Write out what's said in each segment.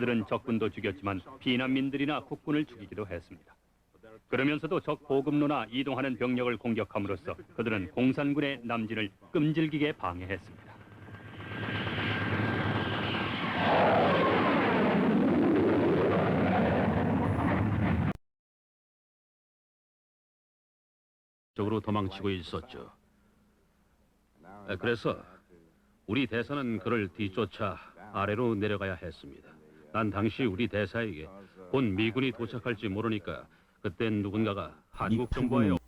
그들은 적군도 죽였지만 피난민들이나 국군을 죽이기도 했습니다. 그러면서도 적 보급로나 이동하는 병력을 공격함으로써 그들은 공산군의 남진을 끔질기게 방해했습니다. 쪽으로 도망치고 있었죠. 아, 그래서 우리 대사는 그를 뒤쫓아 아래로 내려가야 했습니다. 난 당시 우리 대사에게 곧 미군이 도착할지 모르니까 그땐 누군가가 한국 정부와의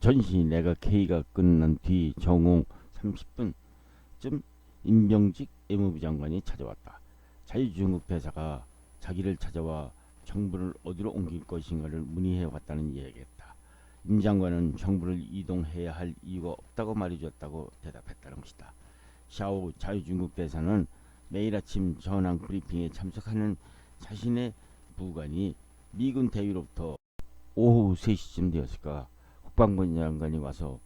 전시 내각 회의가 끝난 뒤 정오 30분쯤 임병직 외무부 장관이 찾아왔다. 자유중국 대사가 자기를 찾아와 정부를 어디로 옮길 것인가를 문의해 왔다는 이야기했다. 임 장관은 정부를 이동해야 할 이유가 없다고 말해줬다고 대답했다는 것이다. 샤오 자유중국 대사는 매일 아침 전황 브리핑에 참석하는 자신의 부관이 미군 대위로부터 오후 3시쯤 되었을까 국방부 장관이 와서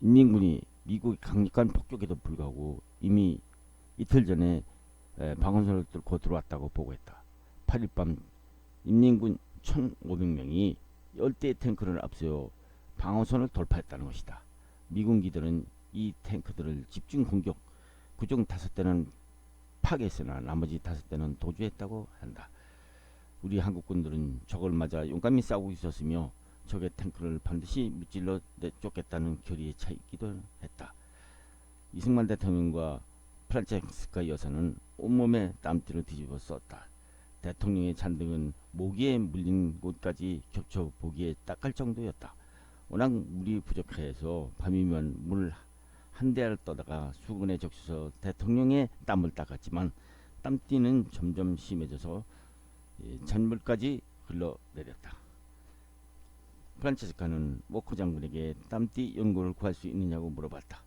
인민군이 미국의 강력한 폭격에도 불구하고 이미 이틀 전에 에, 방어선을 뚫고 들어왔다고 보고했다. 8일 밤 인민군 1,500명이 10대의 탱크를 앞세워 방어선을 돌파했다는 것이다. 미군기들은 이 탱크들을 집중 공격, 그중 다섯 대는 파괴했으나 나머지 다섯 대는 도주했다고 한다. 우리 한국군들은 적을 맞아 용감히 싸우고 있었으며 적의 탱크를 반드시 무찔러 내쫓겠다는 결의에 차 있기도 했다. 이승만 대통령과 프란체스카 여사는 온몸에 땀띠를 뒤집어 썼다. 대통령의 잔등은 모기에 물린 곳까지 겹쳐 보기에 딱할 정도였다. 워낙 물이 부족해서 밤이면 물 한 대알 떠다가 수건에 적셔서 대통령의 땀을 닦았지만 땀띠는 점점 심해져서 예, 잔물까지 흘러내렸다. 프란체스카는 워크 장군에게 땀띠 연고를 구할 수 있느냐고 물어봤다.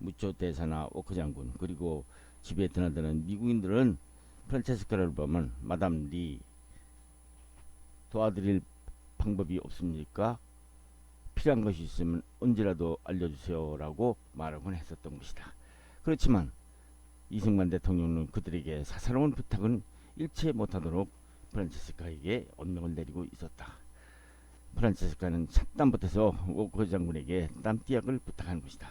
무초 대사나 워크 장군 그리고 집에 드나드는 미국인들은 프란체스카를 보면 마담 리 도와드릴 방법이 없습니까? 필요한 것이 있으면 언제라도 알려주세요라고 말하곤 했었던 것이다. 그렇지만 이승만 대통령은 그들에게 사사로운 부탁은 일체 못하도록 프란체스카에게 언명을 내리고 있었다. 프란체스카는 참담 못해서 오코 장군에게 땀띠약을 부탁한 것이다.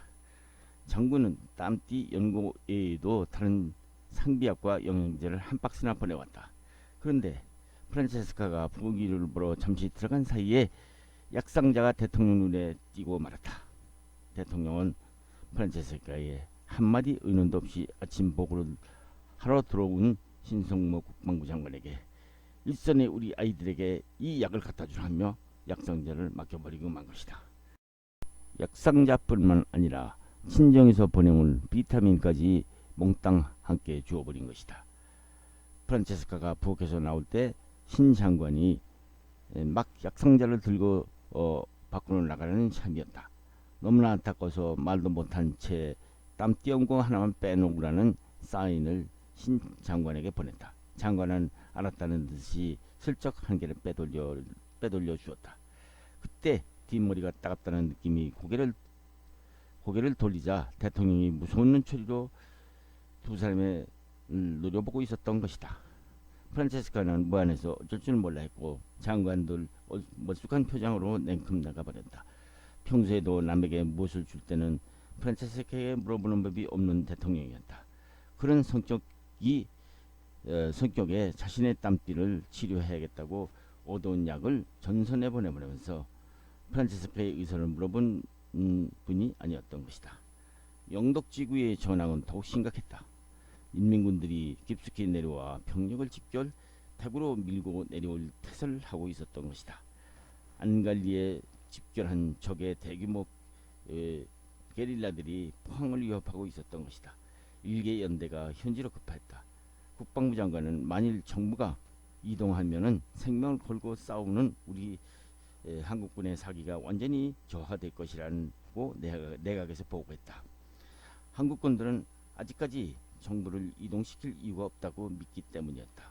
장군은 땀띠 연고 외에도 다른 상비약과 영양제를 한 박스나 보내왔다. 그런데 프란체스카가 부기를 보러 잠시 들어간 사이에 약상자가 대통령 눈에 띄고 말았다. 대통령은 프란체스카의 한마디 의논도 없이 아침 보고를 하러 들어온 신성모 국방부 장관에게 일선에 우리 아이들에게 이 약을 갖다 주라며 약상자를 맡겨버리고 만 것이다. 약상자뿐만 아니라 친정에서 보내온 비타민까지 몽땅 함께 주어버린 것이다. 프란체스카가 부엌에서 나올 때 신 장관이 에, 막 약상자를 들고 어, 밖으로 나가려는 참이었다. 너무나 안타까워서 말도 못한 채 땀띠연공 하나만 빼놓으라는 사인을 신 장관에게 보냈다. 장관은 알았다는 듯이 슬쩍 한 개를 빼돌려 빼돌려 주었다. 그때 뒷머리가 따갑다는 느낌이 고개를 고개를 돌리자 대통령이 무서운 눈초리로 두 사람의 을 노려보고 있었던 것이다. 프란체스카는 무안해서 어쩔 줄 몰라 했고 장관들 어- 머쓱한 표정으로 냉큼 나가버렸다. 평소에도 남에게 무엇을 줄 때는 프란체스카에게 물어보는 법이 없는 대통령이었다. 그런 성격이 어, 성격에 자신의 땀띠를 치료해야겠다고 얻어온 약을 전선에 보내보내면서 프란체스카의 의사를 물어본 음, 분이 아니었던 것이다. 영덕지구의 전황은 더욱 심각했다. 인민군들이 깊숙이 내려와 병력을 집결 대구로 밀고 내려올 태세를 하고 있었던 것이다. 안갈리에 집결한 적의 대규모 에, 게릴라들이 포항을 위협하고 있었던 것이다. 일개 연대가 현지로 급했다. 국방부 장관은 만일 정부가 이동하면은 생명을 걸고 싸우는 우리 에, 한국군의 사기가 완전히 저하될 것이라고 내각, 내각에서 보고했다. 한국군들은 아직까지 정부를 이동시킬 이유가 없다고 믿기 때문이었다.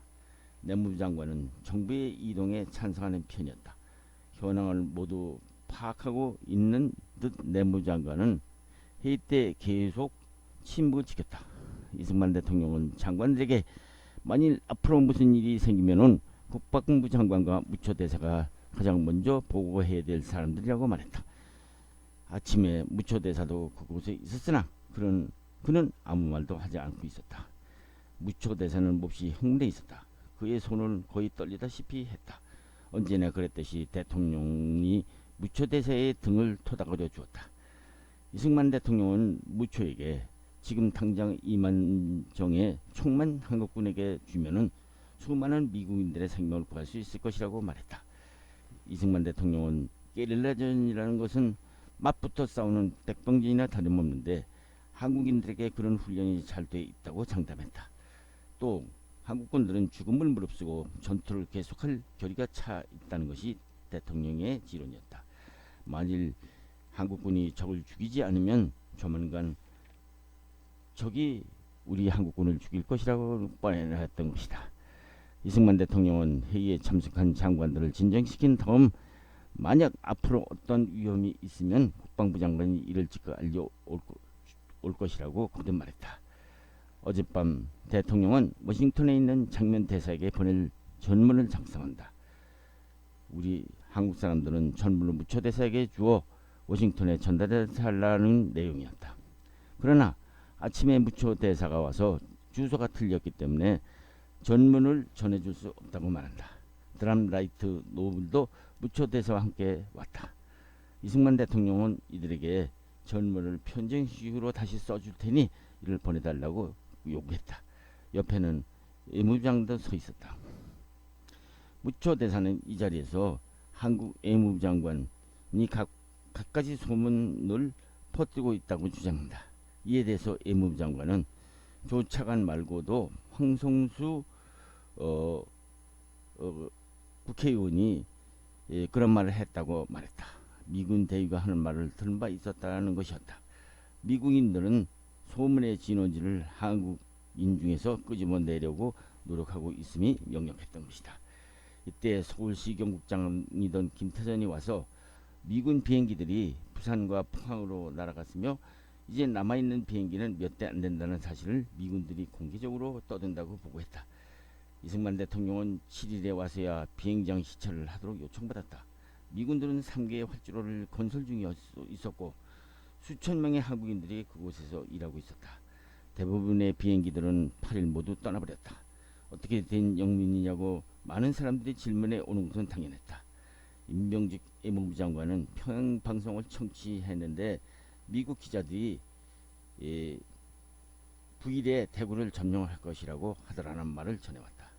내무부 장관은 정부의 이동에 찬성하는 편이었다. 현황을 모두 파악하고 있는 듯 내무부 장관은 회의 때 계속 침묵을 지켰다. 이승만 대통령은 장관들에게 만일 앞으로 무슨 일이 생기면은 국방부 장관과 무초대사가 가장 먼저 보고해야 될 사람들이라고 말했다. 아침에 무초대사도 그곳에 있었으나 그런 그는 아무 말도 하지 않고 있었다. 무초 대사는 몹시 흥분해 있었다. 그의 손을 거의 떨리다시피 했다. 언제나 그랬듯이 대통령이 무초 대사의 등을 토닥거려 주었다. 이승만 대통령은 무초에게 지금 당장 이만정의 총만 한국군에게 주면은 수많은 미국인들의 생명을 구할 수 있을 것이라고 말했다. 이승만 대통령은 게릴라전이라는 것은 맞붙어 싸우는 백병전이나 다름없는데 한국인들에게 그런 훈련이 잘 돼 있다고 장담했다. 또 한국군들은 죽음을 무릅쓰고 전투를 계속할 결의가 차 있다는 것이 대통령의 지론이었다. 만일 한국군이 적을 죽이지 않으면 조만간 적이 우리 한국군을 죽일 것이라고 뻔해놨던 것이다. 이승만 대통령은 회의에 참석한 장관들을 진정시킨 다음 만약 앞으로 어떤 위험이 있으면 국방부 장관이 이를 즉각 알려올 거- 올 것이라고 거듭 말했다. 어젯밤 대통령은 워싱턴에 있는 장면 대사에게 보낼 전문을 작성한다. 우리 한국 사람들은 전문을 무초 대사에게 주어 워싱턴에 전달해 달라는 내용이었다. 그러나 아침에 무초 대사가 와서 주소가 틀렸기 때문에 전문을 전해줄 수 없다고 말한다. 드람 라이트 노블도 무초 대사와 함께 왔다. 이승만 대통령은 이들에게 전문을 편정식으로 다시 써줄 테니 이를 보내달라고 요구했다. 옆에는 외무장도 서 있었다. 무초 대사는 이 자리에서 한국 외무부 장관이 각, 갖가지 소문을 퍼뜨리고 있다고 주장한다. 이에 대해서 외무부 장관은 조차관 말고도 황성수 어, 어, 국회의원이 예, 그런 말을 했다고 말했다. 미군 대위가 하는 말을 들은 바 있었다는 것이었다. 미국인들은 소문의 진원지를 한국인 중에서 끄집어내려고 노력하고 있음이 명령했던 것이다. 이때 서울시 경국장이던 김태전이 와서 미군 비행기들이 부산과 포항으로 날아갔으며 이제 남아있는 비행기는 몇 대 안 된다는 사실을 미군들이 공개적으로 떠든다고 보고했다. 이승만 대통령은 7일에 와서야 비행장 시찰을 하도록 요청받았다. 미군들은 3개의 활주로를 건설 중에 있었고 수천 명의 한국인들이 그곳에서 일하고 있었다. 대부분의 비행기들은 8일 모두 떠나버렸다. 어떻게 된 영민이냐고 많은 사람들이 질문해 오는 것은 당연했다. 임병직 외무부 장관은 평양 방송을 청취했는데 미국 기자들이 예, 9일에 대구를 점령할 것이라고 하더라는 말을 전해왔다.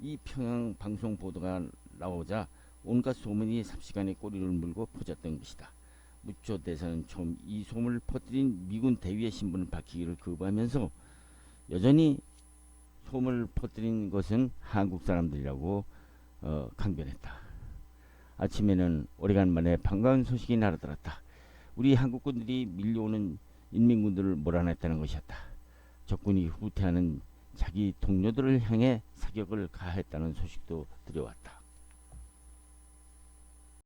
이 평양 방송 보도가 나오자 온갖 소문이 삽시간에 꼬리를 물고 퍼졌던 것이다. 무초 대사는 처음 이 소문을 퍼뜨린 미군 대위의 신분을 밝히기를 거부하면서 여전히 소문을 퍼뜨린 것은 한국 사람들이라고 어, 강변했다. 아침에는 오래간만에 반가운 소식이 날아들었다. 우리 한국군들이 밀려오는 인민군들을 몰아냈다는 것이었다. 적군이 후퇴하는 자기 동료들을 향해 사격을 가했다는 소식도 들려왔다.